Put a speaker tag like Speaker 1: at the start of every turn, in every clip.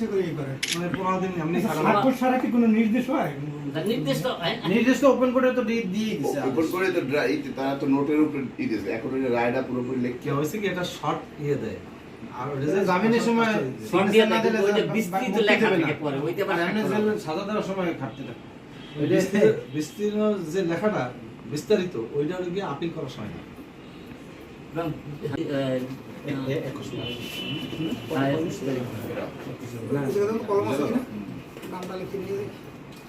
Speaker 1: ইচ্ছে করে ই করে।
Speaker 2: মানে পনেরো দিন এমনি
Speaker 1: ছাড়া কি কোনো নির্দেশ হয়?
Speaker 3: নির্দেশ তো হয়।
Speaker 2: ওপেন করে তো দিয়ে দিয়ে দিছে
Speaker 4: ওপেন করে তো তারা তো নোটের উপরে ই দিয়েছে। এখন ওই রায়টা পুরোপুরি
Speaker 5: কি হয়েছে কি? এটা শর্ট ইয়ে দেয়। আর যে
Speaker 2: জামিনের সময়
Speaker 3: সন্ধিয়া
Speaker 2: না দিলে
Speaker 3: ওই যে
Speaker 2: বা-
Speaker 3: বিস্তৃত লেখা থাকে পরে, ওইটা আবার
Speaker 2: জামিনের
Speaker 3: স্বাক্ষর
Speaker 2: জেলে সাজা দেওয়ার সময় ঘাটতি থাকে।
Speaker 5: বিস্তীর্ণ- যে লেখাটা বিস্তারিত ওইটা গিয়ে আপিল করার সময় না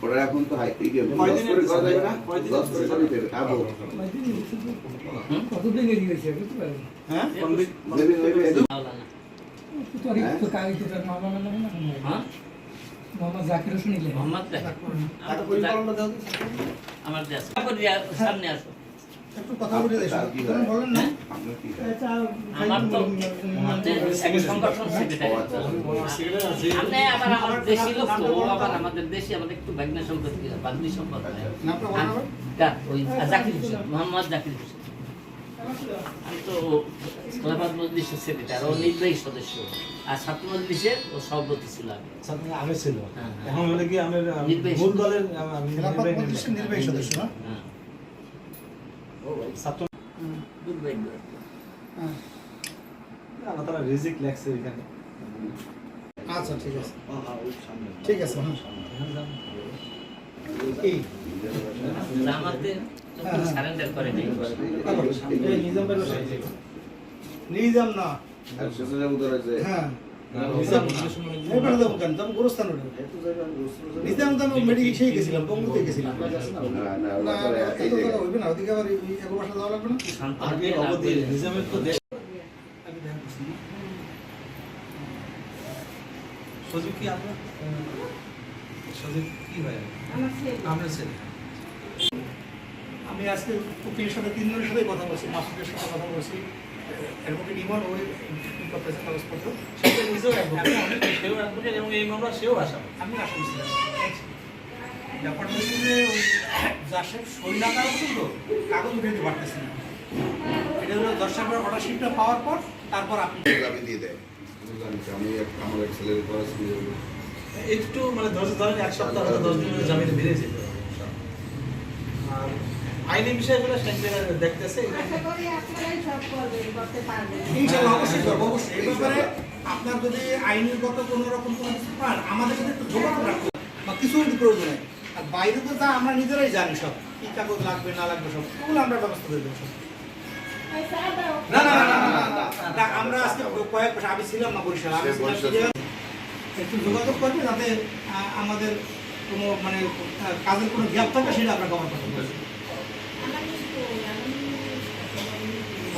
Speaker 4: ওরা এখন তো হাই
Speaker 1: কতদিন এগিয়ে গেছে
Speaker 2: হ্যাঁ?
Speaker 1: না
Speaker 3: হ্যাঁ?
Speaker 1: মোহাম্মদ জাকির। হোসেন
Speaker 3: মোহাম্মদ আমার সামনে আসো।
Speaker 1: একটু কথা বলে দেয় তুমি বলেন না?
Speaker 4: আপনার কি
Speaker 1: এটা
Speaker 3: আমার তো সংগঠন সেক্রেটারি। আপনি আবার আমার দেশি লোক আবার আমাদের দেশি আমাদের একটু ভাগ্নে সম্পর্কে ভাগ্নি সম্পর্ক নাই।
Speaker 1: নামটা বলেন আবার।
Speaker 3: কার? ওই জাকির হোসেন মোহাম্মদ জাকির হোসেন। আমি তো খেলাফত মজলিসের সেক্রেটারি ও নির্বাহী সদস্য। আর ছাত্র মজলিসের ও সভাপতি ছিল আগে
Speaker 5: আগে ছিল।
Speaker 3: হ্যাঁ, হ্যাঁ।
Speaker 5: এখন হলো কি আমি আমি মূল দলের নির্বাহী
Speaker 1: সদস্য না?
Speaker 3: হ্যাঁ। দুর্ভাগ্য
Speaker 1: হ্যাঁ।
Speaker 5: আল্লাহ তাআলা রিজিক লেখছে এখানে
Speaker 1: আচ্ছা ঠিক আছে ঠিক আছে হ্যাঁ
Speaker 2: নিজাম
Speaker 1: না হ্যাঁ
Speaker 5: সজীব কি সজীব কি হয় আমরা ছেলে।
Speaker 1: আমি আজকে উকিলের সাথে তিনজনের সাথে কথা বলছি মাসুদের সাথে কথা বলছি। অ্যাডভোকেট ইমন ওই কাগজপত্র।
Speaker 5: নিজেও advocate, সেও এবং এই মামলা সেও আসামি
Speaker 1: আমি আসামি ছিলাম ব্যাপারটা হচ্ছে যে ওই সই না করা পর্যন্ত কাগজ উঠে দিতে পারতেছি না। এটা হলো দশ টাকার অর্ডার শিটটা পাওয়ার পর তারপর আপনি
Speaker 4: আমি দিয়ে দেয়। আমি এক- আমার এক ছেলের পড়াশোনা
Speaker 5: একটু মানে ধৈর্য ধরেন এক সপ্তাহ দশ দিনের জামিনে যেতে পারে। আর আইনি বিষয়গুলো দেখতেছে।
Speaker 1: অবশ্যই করব অবশ্যই। এই ব্যাপারে আপনার যদি আইনগত কোনো রকম কোনো কিছু পান আমাদের সাথে একটু যোগাযোগ রাখতে বা কিছু যদি প্রয়োজন হয়। আর বাইরে তো তা আমরা নিজেরাই জানি সব কি কাগজ লাগবে না লাগবে সব ওগুলো আমরা ব্যবস্থা করে দেবো। না না না না আমরা আজকে কয়েক বছর আমি ছিলাম না বরিশাল আমি। একটু যোগাযোগ করবে যাতে আহ, আমাদের কোনো মানে কাজের কোনো গ্যাপ থাকে সেটা আমরা কভার করতে পারি
Speaker 6: আমার একটু আমি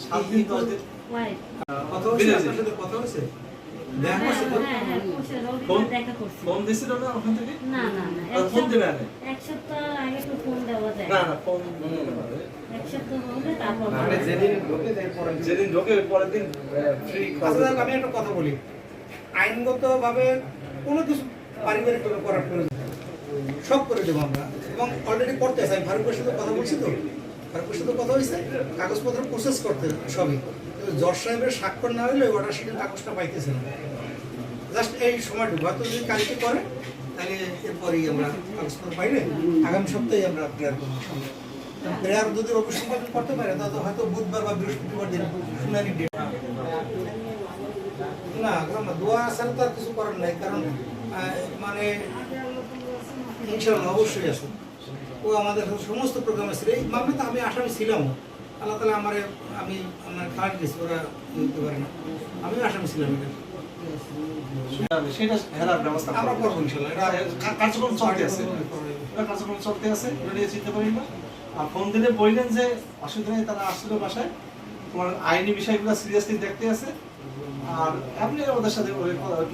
Speaker 5: সাত দিন দশ দিন।
Speaker 1: কথা হয়েছে? আপনার সাথে কথা হয়েছে? দেখা
Speaker 6: হ্যাঁ
Speaker 1: করছে তো?
Speaker 6: হ্যাঁ হ্যাঁ করছে রবিবার
Speaker 5: ফোন- ফোন দিছিল না ওখান থেকে?
Speaker 6: না না না
Speaker 5: ফোন দেবে আগে?
Speaker 6: এক সপ্তাহ আগে তো ফোন দেওয়া যায়।
Speaker 5: না না ফোন
Speaker 6: এক সপ্তাহ হলে তারপর
Speaker 2: মানে যেদিন ঢোকে যাই
Speaker 5: যেদিন ঢোকে পরের দিন ফ্রি
Speaker 1: আচ্ছা আমি একটা কথা বলি। আইনগতভাবে কোনো কিছু পারিবারিক করার প্রয়োজন সব করে দেবো আমরা। এবং অলরেডি করতে আছে। আমি ফারুকের সাথে কথা বলছি তো? ফারুকের সাথে কথা হয়েছে, কাগজপত্র প্রসেস করতে সবই। জজ সাহেবের স্বাক্ষর না হলে অর্ডার শিটের কাগজটা পাইতেছে না। জাস্ট এই সময়টুকু। হয়তো যদি কালকে করে, তাহলে এরপরেই আমরা কাগজপত্র পাইলে আগামী সপ্তাহে আমরা প্রেয়ার করব প্রেয়ার যদি রবি করতে পারে, তাহলে হয়তো বুধবার বা বৃহস্পতিবার দিন শুনানি ডেট না না দোয়া ছাড়া তো আর কিছু করার নাই, কারণ মানে ইনশাল্লাহ অবশ্যই আছে। ও আমাদের সমস্ত প্রোগ্রামে ছিল। এই মামলা তো আমি আসামি ছিলাম আল্লাহ তালা আমার আমি আমার খারাপ গেছি ওরা বলতে পারে না। আমিও আসামি ছিলাম এটা। আমরা
Speaker 5: করব।
Speaker 1: ইনশাল্লাহ
Speaker 5: কার্যক্রম চলতে আছে। এটা কার্যক্রম চলতে আছে। এটা নিয়ে চিন্তা করি না। আর ফোন দিলে বললেন যে অসুবিধা নেই তারা বাসায়। তোমার আইনি বিষয়গুলো সিরিয়াসলি দেখতে আছে। আর আপনি ওদের সাথে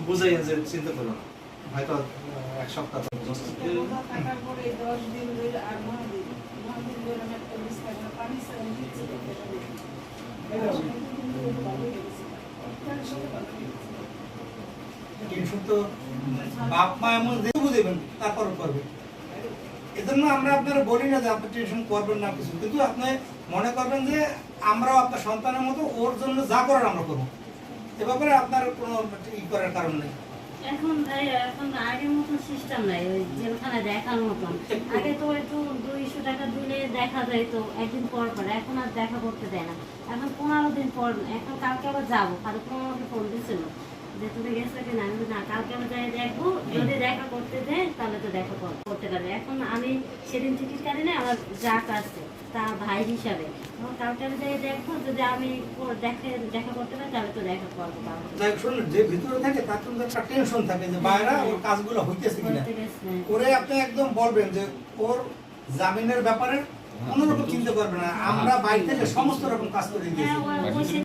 Speaker 5: বুঝাইয়েন যে চিন্তা করো না। হয়তো এক সপ্তাহ
Speaker 1: বাপ মা এমন তারপর করবে। এজন্য আমরা আপনারা বলি না যে আপনি টেনশন করবেন না কিছু। কিন্তু আপনি মনে করবেন যে আমরাও আপনার সন্তানের মতো ওর জন্য যা করার আমরা করব। এ ব্যাপারে আপনার কোনো ই করার কারণ নেই।
Speaker 7: এখন এখন আগের মতন সিস্টেম নাই, ওই জেলখানায় দেখার মতন। আগে তো একটু দুইশো টাকা দিলে দেখা যায় তো একদিন পর পর, এখন আর দেখা করতে দেয় না। এখন পনেরো দিন পর, এখন কালকে আবার যাব, কারণ পনেরো ফোন দিয়েছিল যে তুমি গেছো কিনা? আমি না, কালকে আমি যাই দেখব, যদি দেখা করতে দেয়, তাহলে তো দেখা কর- করতে পারবে। এখন আমি সেদিন টিকিট কাটি না আমার যাক আছে তা ভাই হিসাবে। দেখব যদি আমি দেখে দেখা করতে পারি তাহলে তো দেখা করব
Speaker 1: যাই শুনুন যে ভিতরে থাকে তার কিন্তু একটা টেনশন থাকে যে বাইরে ওর কাজগুলো হইতেছে কিনা।
Speaker 7: করতে
Speaker 1: আপনি একদম বলবেন যে ওর জামিনের ব্যাপারে কোনো রকম চিন্তা করবে না। আমরা বাইরে থেকে সমস্ত রকম কাজ করে দিয়েছি।
Speaker 7: হ্যাঁ,